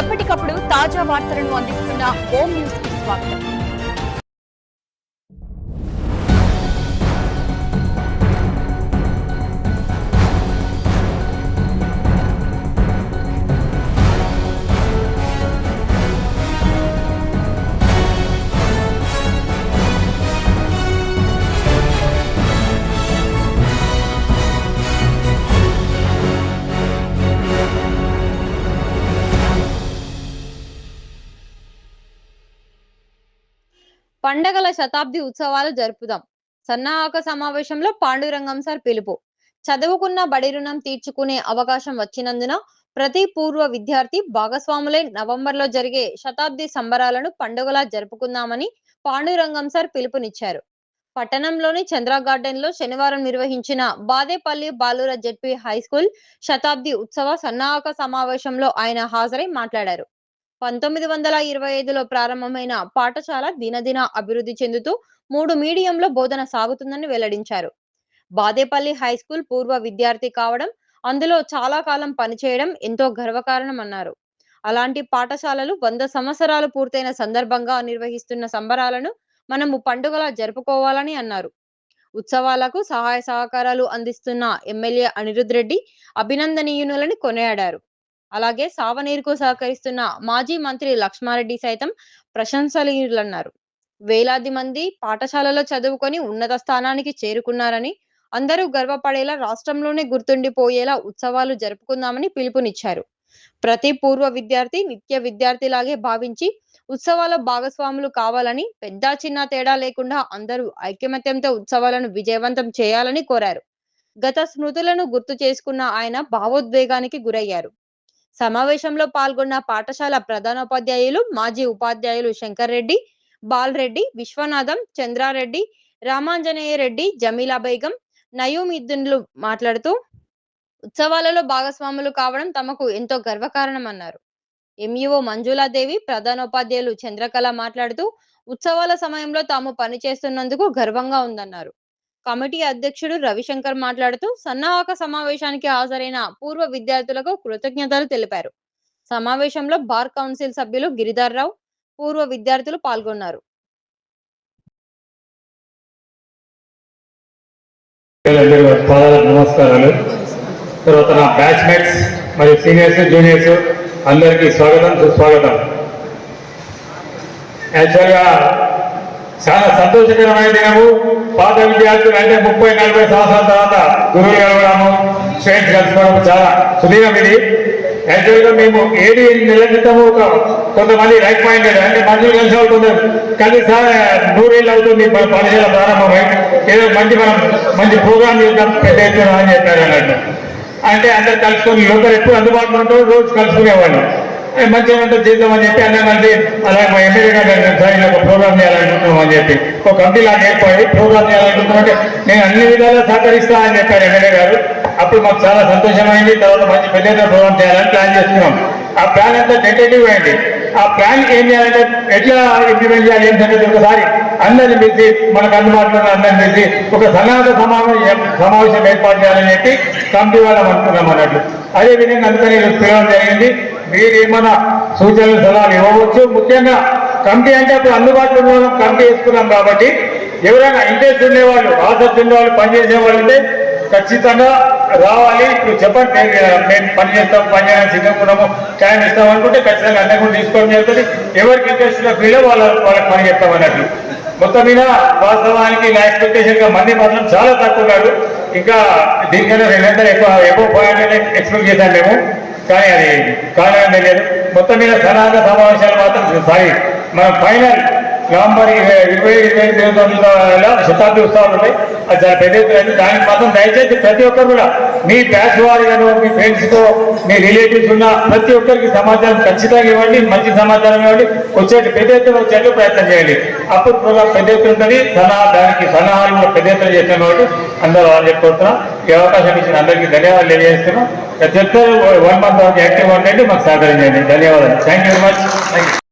ఎప్పటికప్పుడు తాజా వార్తలను అందిస్తున్న ఓం న్యూస్కి స్వాగతం. పండగల శతాబ్ది ఉత్సవాలు జరుపుదాం. సన్నాహక సమావేశంలో పాండురంగం సార్ పిలుపు. చదువుకున్న బడి రుణం తీర్చుకునే అవకాశం వచ్చినందున ప్రతి పూర్వ విద్యార్థి భాగస్వాములై నవంబర్లో జరిగే శతాబ్ది సంబరాలను పండుగలా జరుపుకుందామని పాండురంగం సార్ పిలుపునిచ్చారు. పట్టణంలోని చంద్ర గార్డెన్లో శనివారం నిర్వహించిన బాదేపల్లి బాలుర జెడ్పీ హై స్కూల్ శతాబ్ది ఉత్సవ సన్నాహక సమావేశంలో ఆయన హాజరై మాట్లాడారు. పంతొమ్మిది వందల ఇరవై ఐదులో ప్రారంభమైన పాఠశాల దినదిన అభివృద్ధి చెందుతూ మూడు మీడియంలో బోధన సాగుతుందని వెల్లడించారు. బాదేపల్లి హై స్కూల్ పూర్వ విద్యార్థి కావడం అందులో చాలా కాలం పనిచేయడం ఎంతో గర్వకారణం అన్నారు అలాంటి పాఠశాలలు వంద సంవత్సరాలు పూర్తయిన సందర్భంగా నిర్వహిస్తున్న సంబరాలను మనము పండుగలా జరుపుకోవాలని అన్నారు. ఉత్సవాలకు సహాయ సహకారాలు అందిస్తున్న ఎమ్మెల్యే అనిరుద్ రెడ్డి అభినందనీయునులని కొనియాడారు. అలాగే సావనీరుకు సహకరిస్తున్న మాజీ మంత్రి లక్ష్మారెడ్డి సైతం ప్రశంసనీయులన్నారు. వేలాది మంది పాఠశాలలో చదువుకొని ఉన్నత స్థానానికి చేరుకున్నారని అందరూ గర్వపడేలా రాష్ట్రంలోనే గుర్తుండిపోయేలా ఉత్సవాలు జరుపుకుందామని పిలుపునిచ్చారు. ప్రతి పూర్వ విద్యార్థి నిత్య విద్యార్థిలాగే భావించి ఉత్సవాల భాగస్వాములు కావాలని పెద్ద చిన్న తేడా లేకుండా అందరూ ఐకమత్యంతో ఉత్సవాలను విజయవంతం చేయాలని కోరారు. గత స్మృతులను గుర్తు చేసుకున్న ఆయన భావోద్వేగానికి గురయ్యారు. సమావేశంలో పాల్గొన్న పాఠశాల ప్రధానోపాధ్యాయులు మాజీ ఉపాధ్యాయులు శంకర్ రెడ్డి బాలరెడ్డి విశ్వనాథం చంద్రారెడ్డి రామాంజనేయ రెడ్డి జమీలా బేగం నయూం మాట్లాడుతూ ఉత్సవాలలో భాగస్వాములు కావడం తమకు ఎంతో గర్వకారణమన్నారు. ఎంఈఓ మంజులాదేవి ప్రధానోపాధ్యాయులు చంద్రకళ మాట్లాడుతూ ఉత్సవాల సమయంలో తాము పనిచేస్తున్నందుకు గర్వంగా ఉందన్నారు. కమిటీ అధ్యక్షుడు రవిశంకర్ మాట్లాడుతూ సన్నాహక సమావేశానికి హాజరైన పూర్వ విద్యార్థులకు కృతజ్ఞతలు తెలిపారు. సమావేశంలో బార్ కౌన్సిల్ సభ్యులు గిరిధర్ రావు పూర్వ విద్యార్థులు పాల్గొన్నారు. నమస్కారాలు. తర్వాత నా మరియు సీనియర్స్ జూనియర్స్ అందరికీ స్వాగతం సుస్వాగతం. యాక్చువల్గా చాలా సంతోషకరమైన దినము పాత విద్యార్థులు అంటే ముప్పై నలభై సంవత్సరాల తర్వాత గురువులు కలవడము స్టూడెంట్స్ కలుసుకోవడం చాలా సుదీనం ఇది. యాక్చువల్గా మేము ఏడు నెలల క్రితము ఒక కొంతమంది రైట్ పాయింట్ అంటే మనుషులు కలిసి అవుతుంది కలిసి సార్ నూరేళ్ళు అవుతుంది ప- ప్రారంభమై ఏదో మంచి మనం మంచి ప్రోగ్రామ్ చేద్దాం పెద్ద ఎత్తున అని చెప్పారు అన్నట్టు. అంటే అందరు కలుసుకొని లోకల్ ఎప్పుడు అందుబాటులో ఉంటారు రోజు కలుసుకునేవాళ్ళు. మంచిగా ఉంటే చేద్దామని చెప్పి అందరం అలాగే మా ఎమ్మెల్యే గారు సార్ ఇలా ఒక ప్రోగ్రామ్ చేయాలనుకుంటున్నాం అని చెప్పి. ఒక కమిటీ లాగా ఏర్పడి ప్రోగ్రామ్ చేయాలనుకుంటున్నామంటే నేను అన్ని విధాలా సహకరిస్తా అని చెప్పారు ఎమ్మెల్యే గారు. అప్పుడు మాకు చాలా సంతోషమైంది. తర్వాత మంచి పెద్ద ప్రోగ్రామ్ చేయాలని ప్లాన్ చేస్తున్నాం. ఆ ప్లాన్ అంతా టెంటేటివ్ అయింది ఆ ప్లాన్ ఏం చేయాలంటే ఎట్లా ఇంప్లిమెంట్ చేయాలి ఏంటంటే ఒకసారి అందరిని పిలిచి మనకు అందుబాటులో అందరిని పిలిచి ఒక సన్నాహ సమావేశం సమావేశం ఏర్పాటు చేయాలని చెప్పి కమిటీ వాళ్ళం అనుకున్నాం అన్నట్లు. అదేవిధంగా అందుకని పిలవడం జరిగింది. మీరు ఏమైనా సూచనలు సలహాలు ఇవ్వవచ్చు? ముఖ్యంగా కమిటీ అంటే అప్పుడు అందుబాటులో ఉన్న కమిటీ వేసుకున్నాం కాబట్టి ఎవరైనా ఇంట్రెస్ట్ ఉండేవాళ్ళు ఆసక్తి ఉండేవాళ్ళు పనిచేసే వాళ్ళు ఉంటే ఖచ్చితంగా రావాలి. ఇప్పుడు చెప్పండి మేము పని చేస్తాం పని చేయడానికి టైం ఇస్తాం అనుకుంటే ఖచ్చితంగా అందరికీ కూడా తీసుకోవడం జరుగుతుంది ఎవరికి ఇంట్రెస్ట్ ఉన్న ఫీల్డ్ వాళ్ళ వాళ్ళకి పని చేస్తాం అన్నట్లు. మొత్తం మీద వాస్తవానికి నా ఎక్స్పెక్టేషన్గా మంది మాత్రం చాలా తక్కువ ఉన్నారు. ఇంకా దీనికన్నా రెండంతా ఎక్కువ ఎక్కువ పాయింట్ ఎక్స్పెక్ట్ చేశాను మేము. కానీ అది కారణం తెలియదు మొత్తం మీద సనాతన సమావేశాలు మాత్రం సారీ మనం ఫైనల్ నవంబర్ ఇరవై ఇరవై ఇరవై ఐదు ఇరవై తొమ్మిదిలో శతాబ్ది ఉత్సవాలు ఉన్నాయి అది చాలా పెద్ద ఎత్తున దానికి మాత్రం దయచేసి ప్రతి ఒక్కరు కూడా మీ బ్యాచ్ వారిగాను మీ ఫ్రెండ్స్తో మీ రిలేటివ్స్ ఉన్న ప్రతి ఒక్కరికి సమాచారం ఖచ్చితంగా ఇవ్వండి మంచి సమాచారం ఇవ్వండి వచ్చేటి పెద్ద ఎత్తున వచ్చేట్లు ప్రయత్నం చేయండి అప్పుడు ప్రోగ్రామ్ పెద్ద ఎత్తున ఉంటుంది సలహా దానికి సలహాలు కూడా పెద్ద ఎత్తున చేస్తాం కాబట్టి అందరూ వాళ్ళు చెప్పుకుంటున్నాం ఈ అవకాశం ఇచ్చిన అందరికీ ధన్యవాదాలు తెలియజేస్తున్నాం ప్రతి ఒక్కరు వన్ మంత్ వరకు యాక్టివ్ ఉండండి మాకు సహకరించండి ధన్యవాదాలు thank you very much thank you